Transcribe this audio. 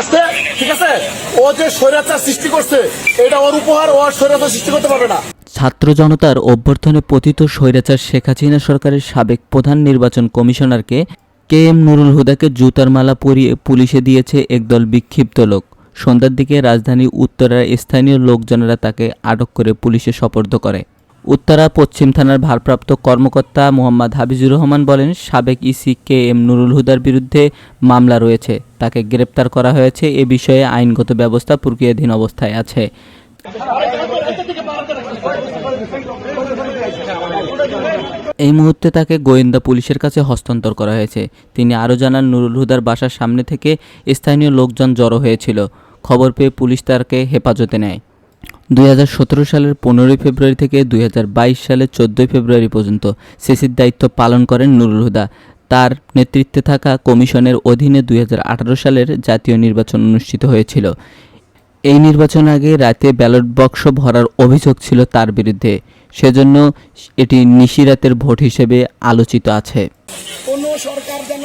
আসছে ঠিক আছে? ও যে স্বৈরাচার সৃষ্টি করছে, এটা ওর উপহার, ও আর স্বৈরাচার সৃষ্টি করতে পারবে না। ছাত্র জনতার অভ্যর্থনে পতিত স্বৈরাচার শেখ হাসিনা সরকারের সাবেক প্রধান নির্বাচন কমিশনারকে কে এম নুরুল হুদাকে জুতার মালা পরিয়ে পুলিশে দিয়েছে একদল বিক্ষিপ্ত লোক। সন্ধ্যার দিকে রাজধানী উত্তরার স্থানীয় লোকজনেরা তাকে আটক করে পুলিশে সোপর্দ করে। উত্তরা পশ্চিম থানার ভারপ্রাপ্ত কর্মকর্তা মোহাম্মদ হাবিজুর রহমান বলেন, সাবেক ইসি কে এম নুরুল হুদার বিরুদ্ধে মামলা রয়েছে। তাকে গ্রেপ্তার করা হয়েছে। এ বিষয়ে আইনগত ব্যবস্থা প্রক্রিয়াধীন অবস্থায় আছে। এই মুহূর্তে তাকে গোয়েন্দা পুলিশের কাছে হস্তান্তর করা হয়েছে। তিনি আরও জানান, নুরুল হুদার বাসার সামনে থেকে স্থানীয় লোকজন জড়ো হয়েছিল। খবর পেয়ে পুলিশ তাকে হেফাজতে নেয়। দুই হাজার সতেরো সালের পনেরোই ফেব্রুয়ারি থেকে দুই হাজার বাইশ সালের চোদ্দোই ফেব্রুয়ারি পর্যন্ত সিসির দায়িত্ব পালন করেন নুরুল হুদা। তার নেতৃত্বে থাকা কমিশনের অধীনে দুই হাজার আঠারো সালের জাতীয় নির্বাচন অনুষ্ঠিত হয়েছিল। এই নির্বাচন আগে রাতে ব্যালট বক্স ভরার অভিযোগ ছিল তার বিরুদ্ধে। সেজন্য এটি নিশিরাতের ভোট হিসেবে আলোচিত আছে। কোন সরকার যেন